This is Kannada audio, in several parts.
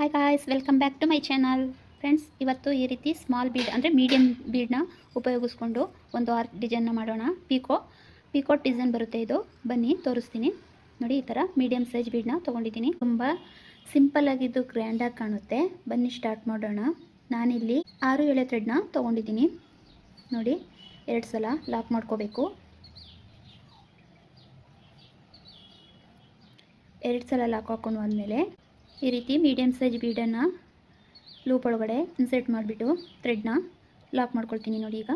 Hi guys welcome back to my channel friends ಇವತ್ತು ಈ ರೀತಿ ಸ್ಮಾಲ್ ಬೀಡ್ ಅಂದರೆ ಮೀಡಿಯಮ್ ಬೀಡನ್ನ ಉಪಯೋಗಿಸ್ಕೊಂಡು ಒಂದು ಆರ್ಕ್ ಡಿಸೈನ್ನ ಮಾಡೋಣ. ಪೀಕೋ ಪೀಕೋ ಡಿಸೈನ್ ಬರುತ್ತೆ ಇದು. ಬನ್ನಿ, ತೋರಿಸ್ತೀನಿ. ನೋಡಿ, ಈ ಥರ ಮೀಡಿಯಮ್ ಸೈಜ್ ಬೀಡ್ನ ತೊಗೊಂಡಿದ್ದೀನಿ. ತುಂಬ ಸಿಂಪಲ್ ಆಗಿದ್ದು ಗ್ರ್ಯಾಂಡಾಗಿ ಕಾಣುತ್ತೆ. ಬನ್ನಿ ಸ್ಟಾರ್ಟ್ ಮಾಡೋಣ. ನಾನಿಲ್ಲಿ ಆರು ಎಳೆ ಥ್ರೆಡ್ನ ತೊಗೊಂಡಿದ್ದೀನಿ. ನೋಡಿ, ಎರಡು ಸಲ ಲಾಕ್ ಮಾಡ್ಕೋಬೇಕು. ಎರಡು ಸಲ ಲಾಕ್ ಹಾಕೊಂಡು ಆದಮೇಲೆ ಈ ರೀತಿ ಮೀಡಿಯಮ್ ಸೈಜ್ ಬೀಡನ್ನು ಲೂಪ್ ಒಳಗಡೆ ಇನ್ಸರ್ಟ್ ಮಾಡಿಬಿಟ್ಟು ಥ್ರೆಡ್ನ ಲಾಕ್ ಮಾಡ್ಕೊಳ್ತೀನಿ ನೋಡಿ ಈಗ.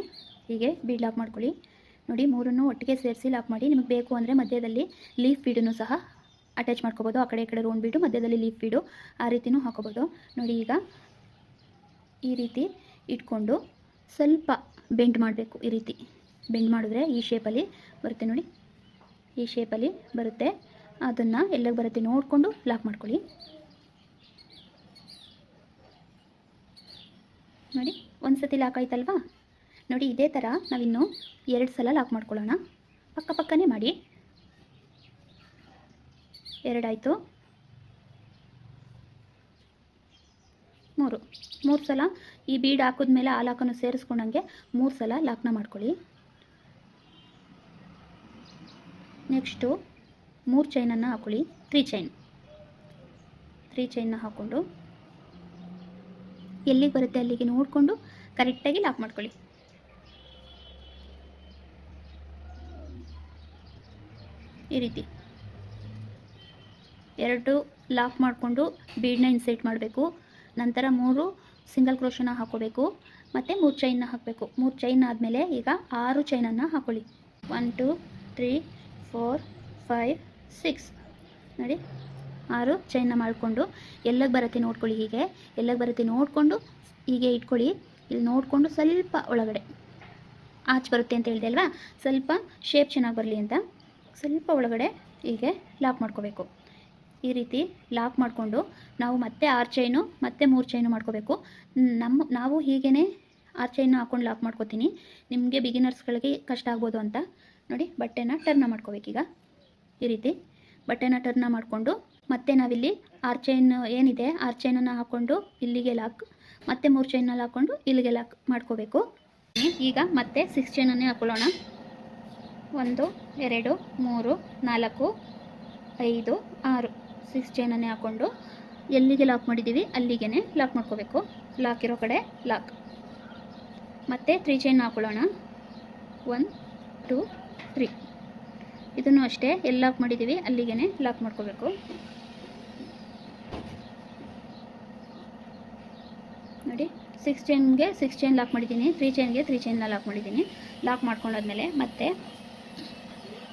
ಹೀಗೆ ಬೀಡ್ ಲಾಕ್ ಮಾಡ್ಕೊಳ್ಳಿ. ನೋಡಿ ಮೂರನ್ನು ಒಟ್ಟಿಗೆ ಸೇರಿಸಿ ಲಾಕ್ ಮಾಡಿ. ನಿಮಗೆ ಬೇಕು ಅಂದರೆ ಮಧ್ಯದಲ್ಲಿ ಲೀಫ್ ಬೀಡನ್ನು ಸಹ ಅಟ್ಯಾಚ್ ಮಾಡ್ಕೋಬೋದು. ಆ ಕಡೆ ಈ ಕಡೆ ರೌಂಡ್ ಬೀಡು ಮಧ್ಯದಲ್ಲಿ ಲೀಫ್ ಬೀಡು ಆ ರೀತಿಯೂ ಹಾಕೋಬೋದು. ನೋಡಿ ಈಗ ಈ ರೀತಿ ಇಟ್ಕೊಂಡು ಸ್ವಲ್ಪ ಬೆಂಡ್ ಮಾಡಬೇಕು ಈ ರೀತಿ. ಬೆಂಡ್ ಮಾಡಿದ್ರೆ ಈ ಶೇಪಲ್ಲಿ ಬರುತ್ತೆ ನೋಡಿ. ಈ ಶೇಪಲ್ಲಿ ಬರುತ್ತೆ. ಅದನ್ನು ಎಲ್ಲ ಬರುತ್ತೆ ನೋಡಿಕೊಂಡು ಲಾಕ್ ಮಾಡ್ಕೊಳ್ಳಿ. ನೋಡಿ, ಒಂದು ಸತಿ ಲಾಕ್ ಆಯ್ತಲ್ವಾ? ನೋಡಿ, ಇದೇ ಥರ ನಾವಿನ್ನು ಎರಡು ಸಲ ಲಾಕ್ ಮಾಡ್ಕೊಳ್ಳೋಣ. ಪಕ್ಕ ಪಕ್ಕನೇ ಮಾಡಿ. ಎರಡಾಯಿತು. ಮೂರು. ಮೂರು ಸಲ ಈ ಬೀಡ್ ಹಾಕಿದ್ಮೇಲೆ ಆ ಲಾಕನ್ನು ಸೇರಿಸ್ಕೊಂಡಂಗೆ ಮೂರು ಸಲ ಲಾಕ್ನ ಮಾಡ್ಕೊಳ್ಳಿ. ನೆಕ್ಸ್ಟು ಮೂರು ಚೈನನ್ನು ಹಾಕೊಳ್ಳಿ. ತ್ರೀ ಚೈನ್ ತ್ರೀ ಚೈನ್ನ ಹಾಕ್ಕೊಂಡು. ಎಲ್ಲಿಗೆ ಬರುತ್ತೆ ಅಲ್ಲಿಗೆ ನೋಡಿಕೊಂಡು ಕರೆಕ್ಟಾಗಿ ಲಾಕ್ ಮಾಡ್ಕೊಳ್ಳಿ. ಈ ರೀತಿ. ಎರಡು ಲಾಕ್ ಮಾಡಿಕೊಂಡು ಬೀಡನ್ನ ಇನ್ಸೈಟ್ ಮಾಡಬೇಕು. ನಂತರ ಮೂರು ಸಿಂಗಲ್ ಕ್ರೋಶನ ಹಾಕೋಬೇಕು ಮತ್ತು ಮೂರು ಚೈನ್ನ ಹಾಕಬೇಕು. ಮೂರು ಚೈನ್ ಆದಮೇಲೆ ಈಗ ಆರು ಚೈನನ್ನು ಹಾಕೊಳ್ಳಿ one two three four five six ನೋಡಿ. ಆರು ಚೈನ್ನ ಮಾಡಿಕೊಂಡು ಎಲ್ಲಗೆ ಬರುತ್ತೆ ನೋಡ್ಕೊಳ್ಳಿ ಹೀಗೆ. ಎಲ್ಲಗೆ ಬರುತ್ತೆ ನೋಡಿಕೊಂಡು ಹೀಗೆ ಇಟ್ಕೊಳ್ಳಿ. ಇಲ್ಲಿ ನೋಡಿಕೊಂಡು ಸ್ವಲ್ಪ ಒಳಗಡೆ. ಆಚೆ ಬರುತ್ತೆ ಅಂತ ಹೇಳಿದೆ ಅಲ್ವಾ? ಸ್ವಲ್ಪ ಶೇಪ್ ಚೆನ್ನಾಗಿ ಬರಲಿ ಅಂತ. ಸ್ವಲ್ಪ ಒಳಗಡೆ ಹೀಗೆ ಲಾಕ್ ಮಾಡ್ಕೋಬೇಕು. ಈ ರೀತಿ ಲಾಕ್ ಮಾಡಿಕೊಂಡು ನಾವು ಮತ್ತೆ ಆರು ಚೈನು, ಮತ್ತೆ ಮೂರು ಚೈನು ಮಾಡ್ಕೋಬೇಕು. ನಮ್ಮ ನಾವು ಹೀಗೇ ಆರು ಚೈನು ಹಾಕ್ಕೊಂಡು ಲಾಕ್ ಮಾಡ್ಕೋತೀನಿ. ನಿಮಗೆ ಬಿಗಿನರ್ಸ್ಗಳಿಗೆ ಕಷ್ಟ ಆಗ್ಬೋದು ಅಂತ. ನೋಡಿ, ಬಟ್ಟೆನ ಟರ್ನ ಮಾಡ್ಕೋಬೇಕೀಗ. ಈ ರೀತಿ ಬಟ್ಟೆನ ಟರ್ನ ಮಾಡಿಕೊಂಡು ಮತ್ತೆ ನಾವಿಲ್ಲಿ ಆರ್ ಚೈನ್ ಏನಿದೆ ಆರ್ ಚೈನನ್ನು ಹಾಕ್ಕೊಂಡು ಇಲ್ಲಿಗೆ ಲಾಕ್ ಮತ್ತೆ ಮೂರು ಚೈನಲ್ಲಿ ಹಾಕ್ಕೊಂಡು ಇಲ್ಲಿಗೆ ಲಾಕ್ ಮಾಡ್ಕೋಬೇಕು. ಈಗ ಮತ್ತೆ ಸಿಕ್ಸ್ ಚೈನನ್ನೇ ಹಾಕೊಳ್ಳೋಣ. ಒಂದು, ಎರಡು, ಮೂರು, ನಾಲ್ಕು, ಐದು, ಆರು ಸಿಕ್ಸ್ ಚೈನನ್ನೇ ಹಾಕ್ಕೊಂಡು ಎಲ್ಲಿಗೆ ಲಾಕ್ ಮಾಡಿದ್ದೀವಿ ಅಲ್ಲಿಗೆ ಲಾಕ್ ಮಾಡ್ಕೋಬೇಕು. ಲಾಕ್ ಇರೋ ಕಡೆ ಲಾಕ್ ಮತ್ತೆ ತ್ರೀ ಚೈನ್ ಹಾಕೊಳ್ಳೋಣ. ಒನ್ ಟೂ ತ್ರೀ ಇದನ್ನು ಅಷ್ಟೇ ಎಲ್ಲಿ ಲಾಕ್ ಮಾಡಿದ್ದೀವಿ ಅಲ್ಲಿಗೆ ಲಾಕ್ ಮಾಡ್ಕೋಬೇಕು. ನೋಡಿ ಸಿಕ್ಸ್ ಚೈನ್ಗೆ ಸಿಕ್ಸ್ ಚೈನ್ ಲಾಕ್ ಮಾಡಿದ್ದೀನಿ ತ್ರೀ ಚೈನ್ಗೆ ತ್ರೀ ಚೈನ್ನ ಲಾಕ್ ಮಾಡಿದ್ದೀನಿ. ಲಾಕ್ ಮಾಡ್ಕೊಂಡಾದ್ಮೇಲೆ ಮತ್ತೆ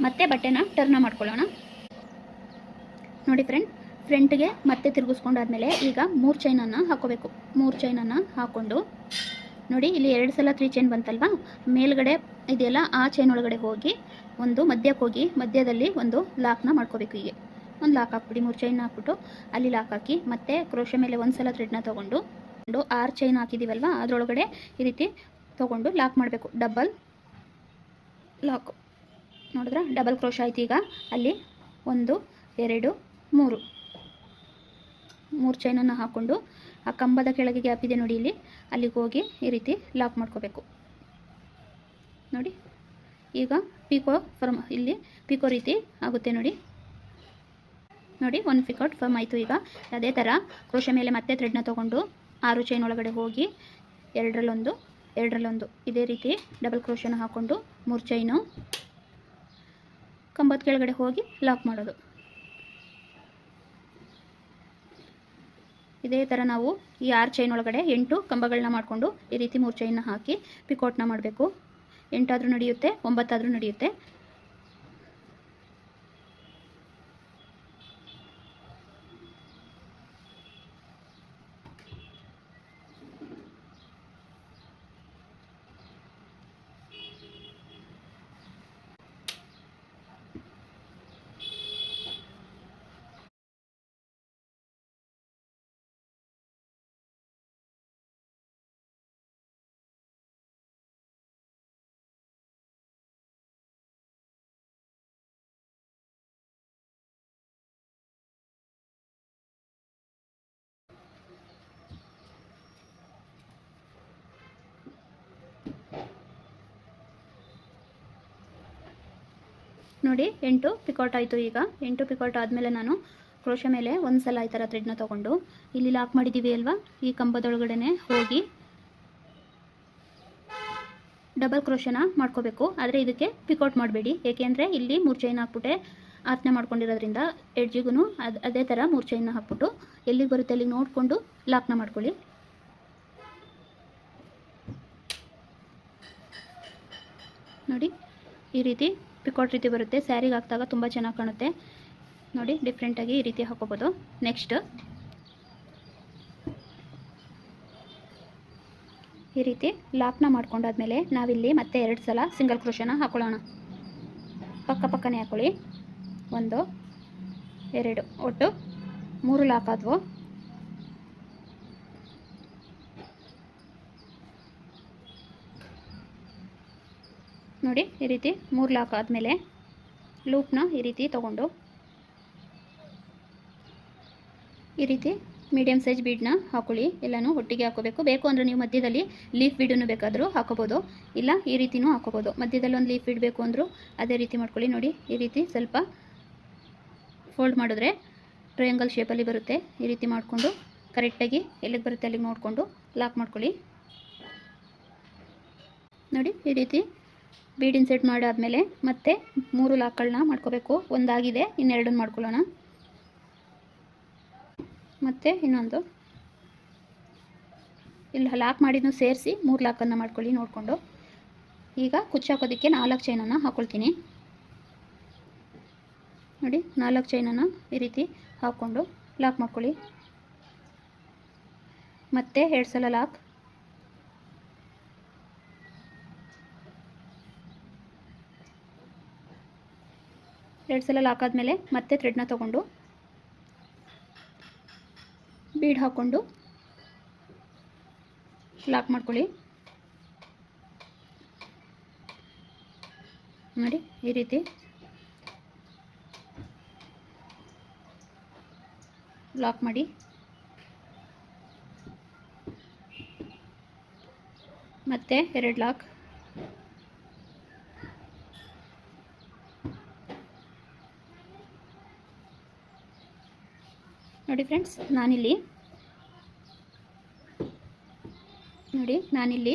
ಮತ್ತೆ ಬಟ್ಟೆನ ಟರ್ನ ಮಾಡ್ಕೊಳ್ಳೋಣ. ನೋಡಿ ಫ್ರೆಂಡ್ ಫ್ರಂಟ್ಗೆ ಮತ್ತೆ ತಿರುಗಿಸ್ಕೊಂಡಾದ್ಮೇಲೆ ಈಗ ಮೂರು ಚೈನನ್ನು ಹಾಕೋಬೇಕು. ಮೂರು ಚೈನನ್ನು ಹಾಕ್ಕೊಂಡು ನೋಡಿ, ಇಲ್ಲಿ ಎರಡು ಸಲ ತ್ರೀ ಚೈನ್ ಬಂತಲ್ವಾ? ಮೇಲ್ಗಡೆ ಇದೆಯಲ್ಲ, ಆ ಚೈನ್ ಒಳಗಡೆ ಹೋಗಿ ಒಂದು ಮಧ್ಯಕ್ಕೆ ಹೋಗಿ ಮಧ್ಯದಲ್ಲಿ ಒಂದು ಲಾಕ್ನ ಮಾಡ್ಕೋಬೇಕು ಹೀಗೆ. ಒಂದು ಲಾಕ್ ಹಾಕ್ಬಿಡಿ, ಮೂರು ಚೈನ್ ಹಾಕ್ಬಿಟ್ಟು ಅಲ್ಲಿ ಲಾಕ್ ಹಾಕಿ ಮತ್ತೆ ಕ್ರೋಶ ಮೇಲೆ ಒಂದು ಸಲ ಥ್ರೆಡ್ನ ತೊಗೊಂಡು ಆರು ಚೈನ್ ಹಾಕಿದ್ದೀವಲ್ವ ಅದರೊಳಗಡೆ ಈ ರೀತಿ ತೊಗೊಂಡು ಲಾಕ್ ಮಾಡಬೇಕು. ಡಬಲ್ ಲಾಕ್ ನೋಡಿದ್ರೆ? ಡಬಲ್ ಕ್ರೋಶ ಆಯ್ತು ಈಗ. ಅಲ್ಲಿ ಒಂದು, ಎರಡು, ಮೂರು. ಮೂರು ಚೈನನ್ನು ಹಾಕ್ಕೊಂಡು ಆ ಕಂಬದ ಕೆಳಗೆ ಗ್ಯಾಪ್ ಇದೆ ನೋಡಿ ಇಲ್ಲಿ. ಅಲ್ಲಿಗೆ ಹೋಗಿ ಈ ರೀತಿ ಲಾಕ್ ಮಾಡ್ಕೋಬೇಕು. ನೋಡಿ. ಈಗ ಪಿಕೋ ಫರ್ಮ್ ಇಲ್ಲಿ ಪಿಕೋ ರೀತಿ ಆಗುತ್ತೆ ನೋಡಿ. ನೋಡಿ ಒನ್ ಪಿಕೌಟ್ ಫರ್ಮ್ ಆಯಿತು ಈಗ. ಅದೇ ಥರ ಕ್ರೋಶ ಮೇಲೆ ಮತ್ತೆ ಥ್ರೆಡ್ನ ತೊಗೊಂಡು ಆರು ಚೈನ್ ಒಳಗಡೆ ಹೋಗಿ ಎರಡರಲ್ಲೊಂದು ಎರಡರಲ್ಲೊಂದು. ಇದೇ ರೀತಿ ಡಬಲ್ ಕ್ರೋಶನ ಹಾಕ್ಕೊಂಡು ಮೂರು ಚೈನು ಕಂಬದ ಕೆಳಗಡೆ ಹೋಗಿ ಲಾಕ್ ಮಾಡೋದು. ಇದೇ ಥರ ನಾವು ಈ ಆರು ಚೈನ್ ಒಳಗಡೆ ಎಂಟು ಕಂಬಗಳನ್ನ ಮಾಡಿಕೊಂಡು ಈ ರೀತಿ ಮೂರು ಚೈನ್ನ ಹಾಕಿ ಪಿಕೌಟ್ನ ಮಾಡಬೇಕು. ಎಂಟಾದರೂ ನಡೆಯುತ್ತೆ ಒಂಬತ್ತಾದರೂ ನಡೆಯುತ್ತೆ. ನೋಡಿ, ಎಂಟು ಪಿಕೌಟ್ ಆಯಿತು ಈಗ. ಎಂಟು ಪಿಕೌಟ್ ಆದಮೇಲೆ ನಾನು ಕ್ರೋಶ ಮೇಲೆ ಒಂದು ಸಲ ಈ ಥರ ಥ್ರೆಡ್ನ ತೊಗೊಂಡು ಇಲ್ಲಿ ಲಾಕ್ ಮಾಡಿದ್ದೀವಿ ಅಲ್ವಾ? ಈ ಕಂಬದೊಳಗಡೆ ಹೋಗಿ ಡಬಲ್ ಕ್ರೋಶನ ಮಾಡ್ಕೋಬೇಕು. ಆದರೆ ಇದಕ್ಕೆ ಪಿಕೌಟ್ ಮಾಡಬೇಡಿ. ಏಕೆಂದರೆ ಇಲ್ಲಿ ಮೂರು ಚೈನ್ ಹಾಕ್ಬಿಟ್ಟೆ ಆತ್ನೆ ಮಾಡ್ಕೊಂಡಿರೋದ್ರಿಂದ ಎಡ್ಜಿಗೂ ಅದು, ಅದೇ ಥರ ಮೂರು ಚೈನ್ನ ಹಾಕ್ಬಿಟ್ಟು ಎಲ್ಲಿಗೆ ಬರುತ್ತೆ ಅಲ್ಲಿಗೆ ನೋಡಿಕೊಂಡು ಲಾಕ್ನ ಮಾಡ್ಕೊಳ್ಳಿ. ನೋಡಿ, ಈ ರೀತಿ ಪಿಕೌಟ್ ರೀತಿ ಬರುತ್ತೆ, ಸ್ಯಾರಿಗೆ ಹಾಕಿದಾಗ ತುಂಬ ಚೆನ್ನಾಗಿ ಕಾಣುತ್ತೆ. ನೋಡಿ ಡಿಫ್ರೆಂಟಾಗಿ ಈ ರೀತಿ ಹಾಕೋಬೋದು. ನೆಕ್ಸ್ಟ್ ಈ ರೀತಿ ಲಾಕ್ನ ಮಾಡ್ಕೊಂಡಾದ್ಮೇಲೆ ನಾವಿಲ್ಲಿ ಮತ್ತೆ ಎರಡು ಸಲ ಸಿಂಗಲ್ ಕ್ರೋಶನ ಹಾಕೊಳ್ಳೋಣ. ಪಕ್ಕ ಪಕ್ಕನೇ ಹಾಕೊಳ್ಳಿ. ಒಂದು, ಎರಡು, ಒಟ್ಟು ಮೂರು ಲಾಕ್ ಆದವು. ನೋಡಿ, ಈ ರೀತಿ ಮೂರು ಲಾಕ್ ಆದಮೇಲೆ ಲೂಪ್ನ ಈ ರೀತಿ ತಗೊಂಡು, ಈ ರೀತಿ ಮೀಡಿಯಂ ಸೈಜ್ ಬೀಡನ್ನ ಹಾಕೊಳ್ಳಿ. ಎಲ್ಲನೂ ಒಟ್ಟಿಗೆ ಹಾಕೋಬೇಕು. ಬೇಕು ಅಂದರೆ ನೀವು ಮಧ್ಯದಲ್ಲಿ ಲೀಫ್ ಬೀಡನ್ನು ಬೇಕಾದರೂ ಹಾಕೋಬೋದು. ಇಲ್ಲ, ಈ ರೀತಿನೂ ಹಾಕೋಬೋದು. ಮಧ್ಯದಲ್ಲಿ ಒಂದು ಲೀಫ್ ಬೀಡ್ ಬೇಕು ಅಂದರೂ ಅದೇ ರೀತಿ ಮಾಡ್ಕೊಳ್ಳಿ. ನೋಡಿ, ಈ ರೀತಿ ಸ್ವಲ್ಪ ಫೋಲ್ಡ್ ಮಾಡಿದ್ರೆ ಟ್ರಯಾಂಗಲ್ ಶೇಪಲ್ಲಿ ಬರುತ್ತೆ. ಈ ರೀತಿ ಮಾಡಿಕೊಂಡು ಕರೆಕ್ಟಾಗಿ ಎಲ್ಲಿಗೆ ಬರುತ್ತೆ ಅಲ್ಲಿಗೆ ನೋಡಿಕೊಂಡು ಲಾಕ್ ಮಾಡ್ಕೊಳ್ಳಿ. ನೋಡಿ, ಈ ರೀತಿ ಬೀಡ್ ಇನ್ಸೆಟ್ ಮಾಡಾದಮೇಲೆ ಮತ್ತೆ ಮೂರು ಲಾಕ್ಗಳನ್ನ ಮಾಡ್ಕೋಬೇಕು. ಒಂದಾಗಿದೆ, ಇನ್ನೆರಡನ್ನು ಮಾಡ್ಕೊಳ್ಳೋಣ. ಮತ್ತೆ ಇನ್ನೊಂದು. ಇಲ್ಲಿ ಲಾಕ್ ಮಾಡಿದ್ನು ಸೇರಿಸಿ ಮೂರು ಲಾಕನ್ನು ಮಾಡ್ಕೊಳ್ಳಿ ನೋಡಿಕೊಂಡು. ಈಗ ಕುಚ್ಚಾಕೋದಕ್ಕೆ ನಾಲ್ಕು ಚೈನನ್ನು ಹಾಕ್ಕೊಳ್ತೀನಿ ನೋಡಿ, ನಾಲ್ಕು ಚೈನನ್ನು ಈ ರೀತಿ ಹಾಕ್ಕೊಂಡು ಲಾಕ್ ಮಾಡ್ಕೊಳ್ಳಿ. ಮತ್ತೆ ಎರಡು ಸಲ ಲಾಕ್. ಎರಡು ಸಲ ಲಾಕ್ ಆದಮೇಲೆ ಮತ್ತೆ ಥ್ರೆಡ್ನ ತೊಗೊಂಡು ಬೀಡ್ ಹಾಕ್ಕೊಂಡು ಲಾಕ್ ಮಾಡ್ಕೊಳ್ಳಿ. ನೋಡಿ, ಈ ರೀತಿ. ಲಾಕ್ ಮಾಡಿ. ಮತ್ತೆ ಎರಡು ಲಾಕ್ ನೋಡಿ ಫ್ರೆಂಡ್ಸ್, ನಾನಿಲ್ಲಿ ನೋಡಿ, ನಾನಿಲ್ಲಿ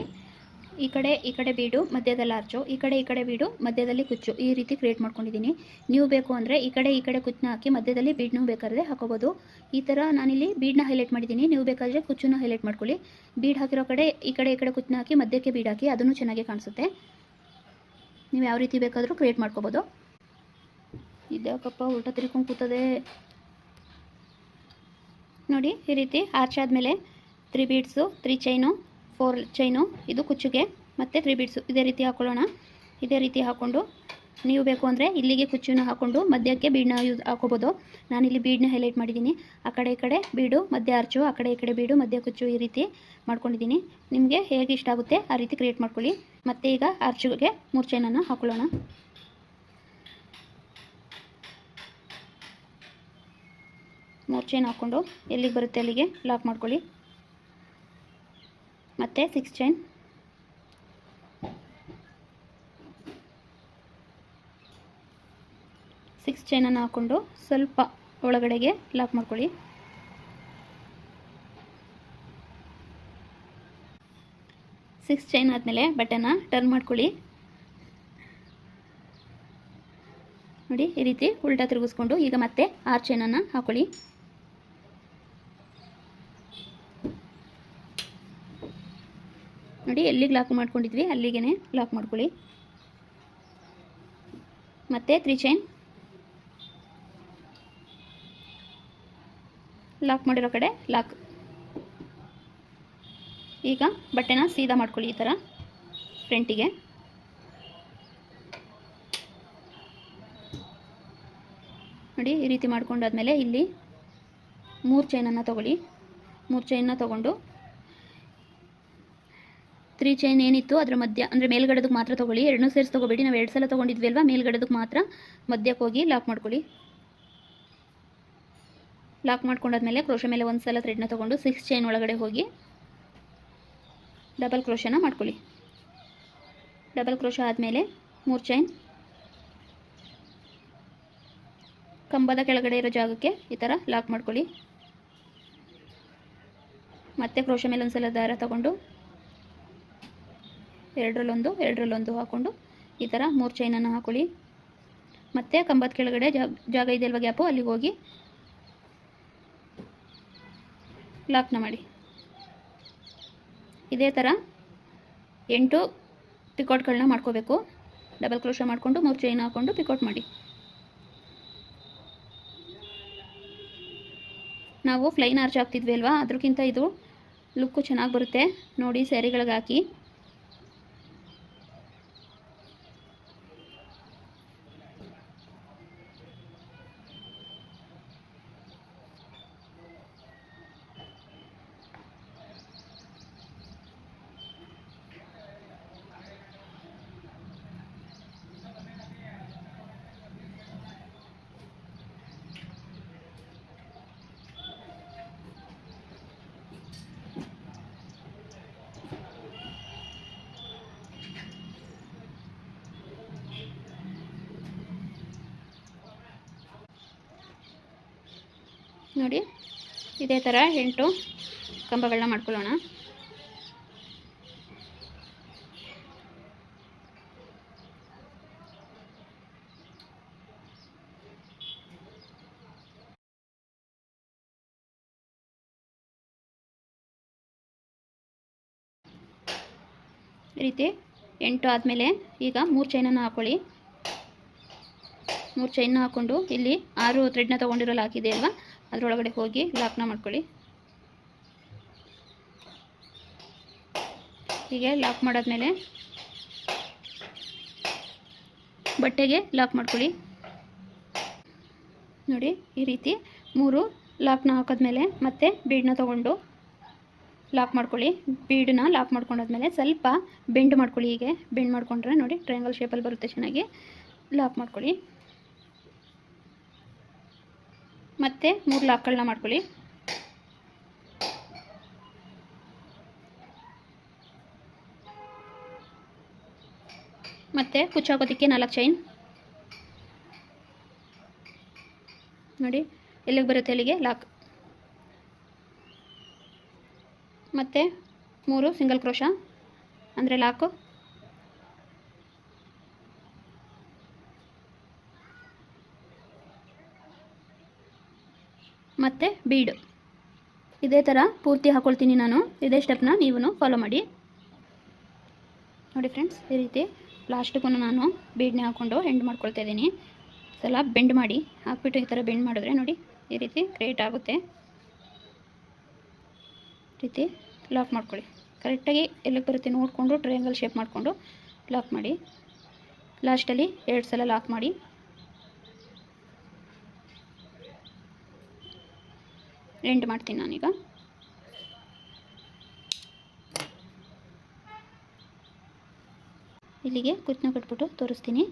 ಈ ಕಡೆ ಈ ಕಡೆ ಬೀಡು, ಮಧ್ಯದಲ್ಲಿ ಆರ್ಚು, ಈ ಕಡೆ ಈ ಕಡೆ ಬೀಡು, ಮಧ್ಯದಲ್ಲಿ ಕುಚ್ಚು, ಈ ರೀತಿ ಕ್ರಿಯೇಟ್ ಮಾಡ್ಕೊಂಡಿದ್ದೀನಿ. ನೀವು ಬೇಕು ಅಂದರೆ ಈ ಕಡೆ ಈ ಕಡೆ ಕುಚ್ಚನ್ನ ಹಾಕಿ ಮಧ್ಯದಲ್ಲಿ ಬೀಡ್ನೂ ಬೇಕಾದರೆ ಹಾಕೋಬೋದು. ಈ ಥರ ನಾನಿಲ್ಲಿ ಬೀಡನ್ನ ಹೈಲೈಟ್ ಮಾಡಿದ್ದೀನಿ. ನೀವು ಬೇಕಾದರೆ ಕುಚ್ಚನ್ನ ಹೈಲೈಟ್ ಮಾಡ್ಕೊಳ್ಳಿ. ಬೀಡ್ ಹಾಕಿರೋ ಕಡೆ, ಈ ಕಡೆ ಈ ಕಡೆ ಕುಚ್ಚನ್ನ ಹಾಕಿ ಮಧ್ಯಕ್ಕೆ ಬೀಡ್ ಹಾಕಿ ಅದನ್ನು ಚೆನ್ನಾಗಿ ಕಾಣಿಸುತ್ತೆ. ನೀವು ಯಾವ ರೀತಿ ಬೇಕಾದರೂ ಕ್ರಿಯೇಟ್ ಮಾಡ್ಕೋಬೋದು. ಇದ್ಯಾಕಪ್ಪ, ಉಲ್ಟಾ ತಿರ್ಕೊಂಡು ಕೂತದೆ. ನೋಡಿ, ಈ ರೀತಿ ಆರ್ಚ್ ಆದಮೇಲೆ three beads three chain four chain ಇದು ಕುಚ್ಚುಗೆ ಮತ್ತು ತ್ರೀ ಬೀಡ್ಸು ಇದೇ ರೀತಿ ಹಾಕೊಳ್ಳೋಣ. ಇದೇ ರೀತಿ ಹಾಕ್ಕೊಂಡು ನೀವು ಬೇಕು ಅಂದರೆ ಇಲ್ಲಿಗೆ ಕುಚ್ಚನ್ನು ಹಾಕ್ಕೊಂಡು ಮಧ್ಯಕ್ಕೆ ಬೀಡನ್ನ ಯೂಸ್ ಹಾಕೋಬೋದು. ನಾನಿಲ್ಲಿ ಬೀಡನ್ನ ಹೈಲೈಟ್ ಮಾಡಿದ್ದೀನಿ. ಆ ಕಡೆ ಈ ಕಡೆ ಬೀಡು ಮಧ್ಯ ಆರ್ಚು ಆ ಕಡೆ ಈ ಕಡೆ ಬೀಡು ಮಧ್ಯ ಕುಚ್ಚು ಈ ರೀತಿ ಮಾಡ್ಕೊಂಡಿದ್ದೀನಿ. ನಿಮಗೆ ಹೇಗೆ ಇಷ್ಟ ಆಗುತ್ತೆ ಆ ರೀತಿ ಕ್ರಿಯೇಟ್ ಮಾಡ್ಕೊಳ್ಳಿ. ಮತ್ತು ಈಗ ಆರ್ಚಿಗೆ ಮೂರು ಚೈನನ್ನು ಹಾಕೊಳ್ಳೋಣ. ಮೂರು ಚೈನ್ ಹಾಕ್ಕೊಂಡು ಎಲ್ಲಿಗೆ ಬರುತ್ತೆ ಅಲ್ಲಿಗೆ ಲಾಕ್ ಮಾಡ್ಕೊಳ್ಳಿ. ಮತ್ತೆ ಸಿಕ್ಸ್ ಚೈನ್ ಸಿಕ್ಸ್ ಚೈನನ್ನು ಹಾಕ್ಕೊಂಡು ಸ್ವಲ್ಪ ಒಳಗಡೆಗೆ ಲಾಕ್ ಮಾಡ್ಕೊಳ್ಳಿ. ಸಿಕ್ಸ್ ಚೈನ್ ಆದಮೇಲೆ ಬಟನ್ನ ಟರ್ನ್ ಮಾಡ್ಕೊಳ್ಳಿ. ನೋಡಿ, ಈ ರೀತಿ ಉಲ್ಟಾ ತಿರುಗಿಸ್ಕೊಂಡು ಈಗ ಮತ್ತೆ ಆರು ಚೈನನ್ನು ಹಾಕೊಳ್ಳಿ. ನೋಡಿ, ಎಲ್ಲಿಗೆ ಲಾಕ್ ಮಾಡ್ಕೊಂಡಿದ್ವಿ? ಅಲ್ಲಿಗೆ ಲಾಕ್ ಮಾಡ್ಕೊಳ್ಳಿ. ಮತ್ತೆ ತ್ರೀ ಚೈನ್ ಲಾಕ್ ಮಾಡಿರೋ ಕಡೆ ಲಾಕ್ ಈಗ ಬಟ್ಟೆನ ಸೀದಾ ಮಾಡ್ಕೊಳ್ಳಿ ಈ ಥರ ಫ್ರಂಟಿಗೆ ನೋಡಿ, ಈ ರೀತಿ ಮಾಡ್ಕೊಂಡಾದ್ಮೇಲೆ ಇಲ್ಲಿ ಮೂರು ಚೈನನ್ನು ತೊಗೊಳ್ಳಿ. ಮೂರು ಚೈನನ್ನು ತೊಗೊಂಡು ತ್ರೀ ಚೈನ್ ಏನಿತ್ತು, ಅದರ ಮಧ್ಯ, ಅಂದರೆ ಮೇಲ್ಗಡೆದಕ್ಕೆ ಮಾತ್ರ ತೊಗೊಳ್ಳಿ. ಎರಡನ್ನೂ ಸೇರಿಸಿ ತಗೋಬೇಡಿ. ನಾವು ಎರಡು ಸಲ ತೊಗೊಂಡಿದ್ವಿ ಅಲ್ವಾ ಮೇಲ್ಗಡೆದಕ್ಕೆ ಮಾತ್ರ ಮಧ್ಯಕ್ಕೆ ಹೋಗಿ ಲಾಕ್ ಮಾಡ್ಕೊಳ್ಳಿ. ಲಾಕ್ ಮಾಡ್ಕೊಂಡಾದ್ಮೇಲೆ ಕ್ರೋಶ ಮೇಲೆ ಒಂದು ಸಲ ಥ್ರೆಡ್ನ ತೊಗೊಂಡು ಸಿಕ್ಸ್ ಚೈನ್ ಒಳಗಡೆ ಹೋಗಿ ಡಬಲ್ ಕ್ರೋಶನ ಮಾಡ್ಕೊಳ್ಳಿ. ಡಬಲ್ ಕ್ರೋಶ ಆದಮೇಲೆ ಮೂರು ಚೈನ್ ಕಂಬದ ಕೆಳಗಡೆ ಇರೋ ಜಾಗಕ್ಕೆ ಈ ಥರ ಲಾಕ್ ಮಾಡ್ಕೊಳ್ಳಿ. ಮತ್ತೆ ಕ್ರೋಶ ಮೇಲೆ ಒಂದು ಸಲ ದಾರ ತಗೊಂಡು ಎರಡರಲ್ಲೊಂದು ಎರಡರಲ್ಲೊಂದು ಹಾಕ್ಕೊಂಡು ಈ ಥರ ಮೂರು ಚೈನನ್ನು ಹಾಕೊಳ್ಳಿ. ಮತ್ತೆ ಕಂಬದ ಕೆಳಗಡೆ ಜಾಗ ಇದೆ ಇದೆಯಲ್ವ ಗ್ಯಾಪು? ಅಲ್ಲಿಗೆ ಹೋಗಿ ಲಾಕ್ನ ಮಾಡಿ. ಇದೇ ಥರ ಎಂಟು ಪಿಕೋಟ್ಗಳನ್ನ ಮಾಡ್ಕೋಬೇಕು. ಡಬಲ್ ಕ್ರೋಶ ಮಾಡಿಕೊಂಡು ಮೂರು ಚೈನ್ ಹಾಕ್ಕೊಂಡು ಪಿಕೋಟ್ ಮಾಡಿ. ನಾವು ಫ್ಲೈನ್ ಆರ್ಚ್ ಹಾಕ್ತಿದ್ವಿ ಅಲ್ವಾ? ಅದಕ್ಕಿಂತ ಇದು ಲುಕ್ಕು ಚೆನ್ನಾಗಿ ಬರುತ್ತೆ. ನೋಡಿ ಸ್ಯಾರಿಗಳಿಗೆ ಹಾಕಿ. ನೋಡಿ, ಇದೇ ಥರ ಎಂಟು ಕಂಬಗಳನ್ನ ಮಾಡ್ಕೊಳ್ಳೋಣ. ಈ ರೀತಿ ಎಂಟು ಆದಮೇಲೆ ಈಗ ಮೂರು ಚೈನನ್ನು ಹಾಕೊಳ್ಳಿ. ಮೂರು ಚೈನ್ನ ಹಾಕ್ಕೊಂಡು ಇಲ್ಲಿ ಆರು ಥ್ರೆಡ್ನ ತೊಗೊಂಡಿರೋ ಹಾಕಿದೆ ಅಲ್ವಾ? ಅದರೊಳಗಡೆ ಹೋಗಿ ಲಾಕ್ನ ಮಾಡ್ಕೊಳ್ಳಿ. ಹೀಗೆ ಲಾಕ್ ಮಾಡಾದ್ಮೇಲೆ ಬಟ್ಟೆಗೆ ಲಾಕ್ ಮಾಡ್ಕೊಳ್ಳಿ. ನೋಡಿ, ಈ ರೀತಿ ಮೂರು ಲಾಕ್ನ ಹಾಕಿದ್ಮೇಲೆ ಮತ್ತೆ ಬೀಡನ್ನ ತೊಗೊಂಡು ಲಾಕ್ ಮಾಡ್ಕೊಳ್ಳಿ. ಬೀಡನ್ನ ಲಾಕ್ ಮಾಡ್ಕೊಂಡಾದ್ಮೇಲೆ ಸ್ವಲ್ಪ ಬೆಂಡ್ ಮಾಡ್ಕೊಳ್ಳಿ ಹೀಗೆ. ಬೆಂಡ್ ಮಾಡ್ಕೊಂಡ್ರೆ ನೋಡಿ, ಟ್ರಯಾಂಗಲ್ ಶೇಪಲ್ಲಿ ಬರುತ್ತೆ ಚೆನ್ನಾಗಿ. ಲಾಕ್ ಮಾಡ್ಕೊಳ್ಳಿ. ಮತ್ತೆ ಮೂರು ಲಾಕ್ಗಳನ್ನ ಮಾಡ್ಕೊಳ್ಳಿ. ಮತ್ತೆ ಕುಚ್ಚಾಕೋದಕ್ಕೆ ನಾಲ್ಕು ಚೈನ್ ನೋಡಿ, ಎಲ್ಲಿಗೆ ಬರುತ್ತೆ ಅಲ್ಲಿಗೆ ಲಾಕ್. ಮತ್ತೆ ಮೂರು ಸಿಂಗಲ್ ಕ್ರೋಶ ಅಂದರೆ ಲಾಕು. ಮತ್ತು ಬೀಡು. ಇದೇ ಥರ ಪೂರ್ತಿ ಹಾಕ್ಕೊಳ್ತೀನಿ ನಾನು. ಇದೇ ಸ್ಟೆಪ್ನ ನೀವು ಫಾಲೋ ಮಾಡಿ. ನೋಡಿ ಫ್ರೆಂಡ್ಸ್ ಈ ರೀತಿ ಲಾಸ್ಟಿಗೂ ನಾನು ಬೀಡ್ನೆ ಹಾಕ್ಕೊಂಡು ಎಂಡ್ ಮಾಡ್ಕೊಳ್ತಾ ಇದ್ದೀನಿ. ಸಲ ಬೆಂಡ್ ಮಾಡಿ ಹಾಕ್ಬಿಟ್ಟು ಈ ಥರ ಬೆಂಡ್ ಮಾಡಿದ್ರೆ ನೋಡಿ ಈ ರೀತಿ ಕ್ರಿಯೇಟ್ ಆಗುತ್ತೆ. ರೀತಿ ಲಾಕ್ ಮಾಡ್ಕೊಳ್ಳಿ. ಕರೆಕ್ಟಾಗಿ ಎಲ್ಲಿಗೆ ಬರುತ್ತೆ ನೋಡಿಕೊಂಡು ಟ್ರಯಾಂಗಲ್ ಶೇಪ್ ಮಾಡಿಕೊಂಡು ಲಾಕ್ ಮಾಡಿ. ಲಾಸ್ಟಲ್ಲಿ ಎರಡು ಸಲ ಲಾಕ್ ಮಾಡಿ. ಎಂಡ್ ಮಾಡ್ತೀನಿ ನಾನೀಗ. ಇಲ್ಲಿಗೆ ಕುತ್ನ ಕಟ್ಬಿಟ್ಟು ತೋರಿಸ್ತೀನಿ.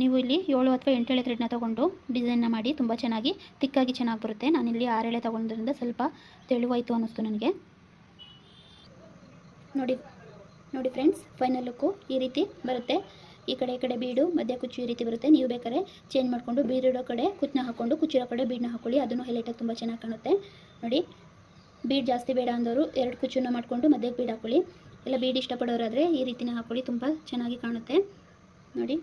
ನೀವು ಇಲ್ಲಿ ಏಳು ಅಥವಾ ಎಂಟೇಳೆ ಥ್ರೆಡ್ನ ತೊಗೊಂಡು ಡಿಸೈನ್ನ ಮಾಡಿ ತುಂಬ ಚೆನ್ನಾಗಿ, ತಿಕ್ಕಾಗಿ ಚೆನ್ನಾಗಿ ಬರುತ್ತೆ ನಾನಿಲ್ಲಿ ಆರೇಳೆ ತೊಗೊಂಡ್ರಿಂದ ಸ್ವಲ್ಪ ತೆಳುವಾಯಿತು ಅನ್ನಿಸ್ತು ನನಗೆ. ನೋಡಿ ನೋಡಿ ಫ್ರೆಂಡ್ಸ್ ಫೈನಲ್ ಲುಕ್ಕು ಈ ರೀತಿ ಬರುತ್ತೆ. ಈ ಕಡೆ ಈ ಕಡೆ ಬೀಡು, ಮಧ್ಯ ಕುಚ್ಚು ಈ ರೀತಿ ಬರುತ್ತೆ. ನೀವು ಬೇಕಾದ್ರೆ ಚೇಂಜ್ ಮಾಡಿಕೊಂಡು ಬೀಡಿಡೋ ಕಡೆ ಕುಚ್ಚನ್ನ ಹಾಕ್ಕೊಂಡು ಕುಚ್ಚಿರೋ ಕಡೆ ಬೀಡನ್ನ ಹಾಕ್ಕೊಳ್ಳಿ ಅದನ್ನು ಹೈಲೈಟಾಗಿ ತುಂಬ ಚೆನ್ನಾಗಿ ಕಾಣುತ್ತೆ. ನೋಡಿ, ಬೀಡ್ ಜಾಸ್ತಿ ಬೇಡ ಅಂದವರು ಎರಡು ಕುಚ್ಚನ್ನ ಮಾಡಿಕೊಂಡು ಮಧ್ಯಕ್ಕೆ ಬೀಡ್ ಹಾಕ್ಕೊಳ್ಳಿ ಎಲ್ಲ ಬೀಡ್ ಇಷ್ಟಪಡೋರಾದರೆ ಈ ರೀತಿನೇ ಹಾಕ್ಕೊಳ್ಳಿ ತುಂಬ ಚೆನ್ನಾಗಿ ಕಾಣುತ್ತೆ. ನೋಡಿ,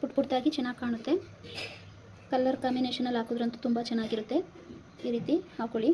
ಪುಟ್ ಪುಟ್ಟಾಗಿ ಚೆನ್ನಾಗಿ ಕಾಣುತ್ತೆ. ಕಲರ್ ಕಾಂಬಿನೇಷನಲ್ಲಿ ಹಾಕಿದ್ರಂತೂ ತುಂಬ ಚೆನ್ನಾಗಿರುತ್ತೆ. ಈ ರೀತಿ ಹಾಕ್ಕೊಳ್ಳಿ